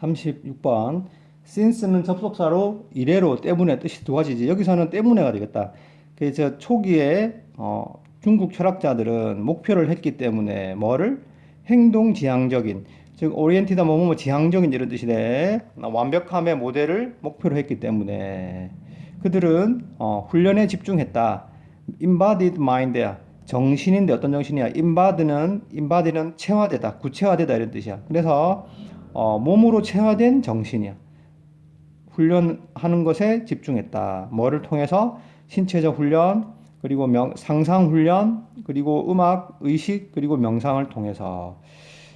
36번 since는 접속사로 이래로 때문에 뜻이 두 가지지. 여기서는 때문에가 되겠다. 그래서 초기에 어, 중국 철학자들은 목표를 했기 때문에 뭐를 행동 지향적인 즉 오리엔티다 뭐뭐 지향적인 이런 뜻이래. 완벽함의 모델을 목표로 했기 때문에 그들은 어, 훈련에 집중했다. embodied mind야. 정신인데 어떤 정신이야? embod는 embod는 체화되다, 구체화되다 이런 뜻이야. 그래서 어, 몸으로 체화된 정신이야. 훈련하는 것에 집중했다. 뭐를 통해서 신체적 훈련, 그리고 명, 상상 훈련, 그리고 음악, 의식, 그리고 명상을 통해서.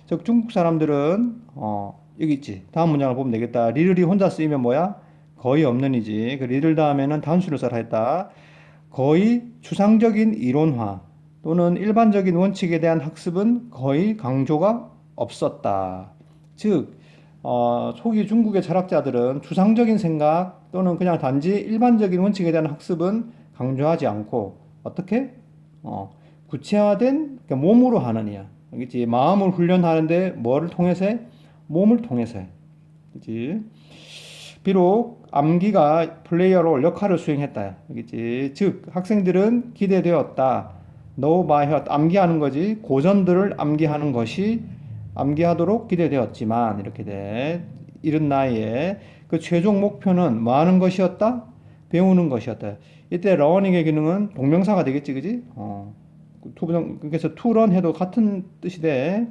즉 중국 사람들은 어, 여기 있지. 다음 문장을 보면 되겠다. 리을이 혼자 쓰이면 뭐야? 거의 없는 이지. 그 리을 다음에는 단수를 써라 했다. 거의 추상적인 이론화 또는 일반적인 원칙에 대한 학습은 거의 강조가 없었다. 즉, 어, 초기 중국의 철학자들은 추상적인 생각 또는 그냥 단지 일반적인 원칙에 대한 학습은 강조하지 않고 어떻게 어, 구체화된 그러니까 몸으로 이야. 알겠지? 마음을 훈련하는데 뭐를 통해서 해? 몸을 통해서 해. 그지? 비록 암기가 플레이어로 역할을 수행했다. 알겠지? 즉 학생들은 기대되었다. heart 암기하는 거지. 고전들을 암기하는 것이 암기하도록 기대되었지만 이렇게 돼. 이른 나이에 그 최종 목표는 뭐 하는 것이었다? 배우는 것이었다. 이때 러닝의 기능은 동명사가 되겠지, 그지? 어. 투부정 그래서 투런 해도 같은 뜻이 돼.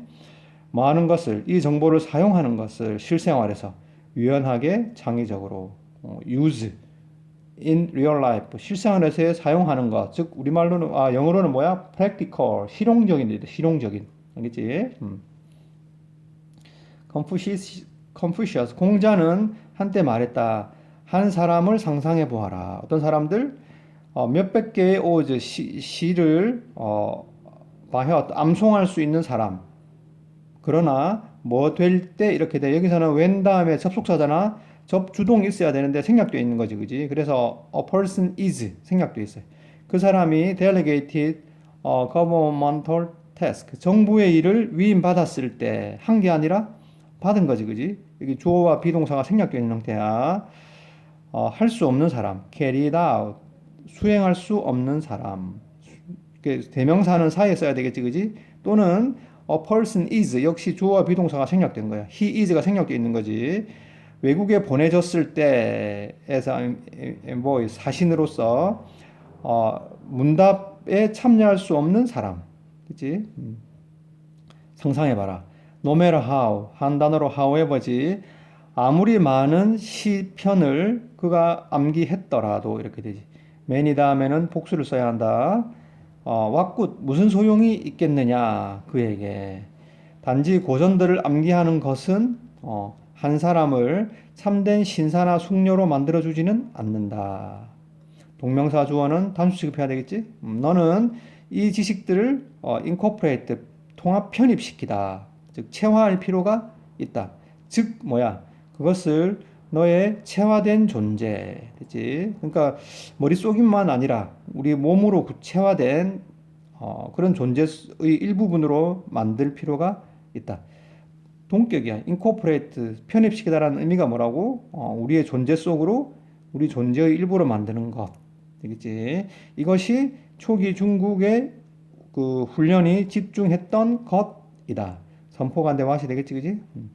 뭐 하는 것을 이 정보를 사용하는 것을 실생활에서 유연하게 창의적으로 어, use in real life 실생활에서 사용하는 것. 즉 우리말로는 아 영어로는 뭐야? practical 실용적인 실용적인. 알겠지? 음. 컨푸시어스 공자는 한때 말했다. 한 사람을 상상해 보아라. 어떤 사람들 어, 몇백 개의 오즈 시, 시를 어, 바혀 암송할 수 있는 사람. 그러나 뭐 될 때 이렇게 돼. 여기서는 when 다음에 접속사잖아. 접주동이 있어야 되는데 생략되어 있는 거지, 그지? 그래서 a person is 생략되어 있어요. 그 사람이 delegated 어, governmental task 정부의 일을 위임받았을 때 한 게 아니라 받은 거지, 그지? 여기 주어와 비동사가 생략되어 있는 형태야. 어, 할 수 없는 사람, carried out, 수행할 수 없는 사람. 대명사는 사이에 써야 되겠지, 그지? 또는 a person is 역시 주어와 비동사가 생략된 거야. he is가 생략되어 있는 거지. 외국에 보내졌을 때에서 뭐 사신으로서 어, 문답에 참여할 수 없는 사람, 그렇지? 음. 상상해봐라. No matter 한 단어로 however지 아무리 많은 시편을 그가 암기했더라도 이렇게 되지. many 다음에는 복수를 써야 한다. 어, 왓굿 무슨 소용이 있겠느냐 그에게 단지 고전들을 암기하는 것은 어, 한 사람을 참된 신사나 숙녀로 만들어 주지는 않는다. 동명사 주어는 단수 취급해야 되겠지? 음, 너는 이 지식들을 어, incorporate 통합 편입시키다. 즉 체화할 필요가 있다. 즉 뭐야? 그것을 너의 체화된 존재, 그지? 그러니까 머릿속인만 아니라 우리 몸으로 체화된 어, 그런 존재의 일부분으로 만들 필요가 있다. 동격이야. incorporate 편입시키다라는 의미가 뭐라고? 어, 우리의 존재 속으로 우리 존재의 일부로 만드는 것. 되겠지? 이것이 초기 중국의 그 훈련이 집중했던 것이다. 선포가 안 되면 이 되겠지, 그지? 음.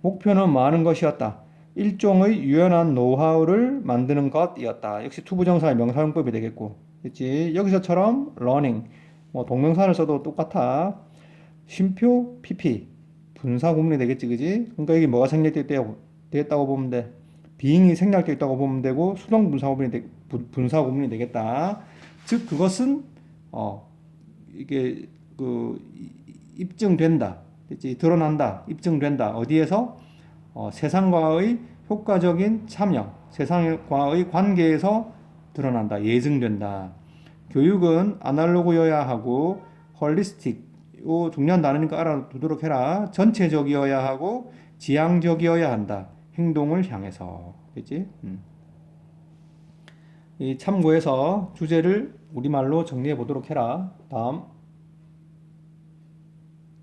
목표는 많은 것이었다. 일종의 유연한 노하우를 만드는 것이었다. 역시 투부정사의 명사용법이 되겠고, 그렇지? 여기서처럼 learning, 뭐 동명사를 써도 똑같아. 쉼표, pp, 분사 구문이 되겠지, 그지? 그러니까 여기 뭐가 생략되었다고 보면 돼. 비잉이 생략되어 있다고 보면 되고 수동 분사 구문이 되, 분사 구문이 되겠다. 즉 그것은 어 이게 그 입증된다. 드러난다. 입증된다. 어디에서? 어, 세상과의 효과적인 참여, 세상과의 관계에서 드러난다. 예증된다. 교육은 아날로그여야 하고 헐리스틱, 요 중요한 단어니까 알아두도록 해라. 전체적이어야 하고 지향적이어야 한다. 행동을 향해서. 그치? 음. 이 참고해서 주제를 우리말로 정리해 보도록 해라. 다음.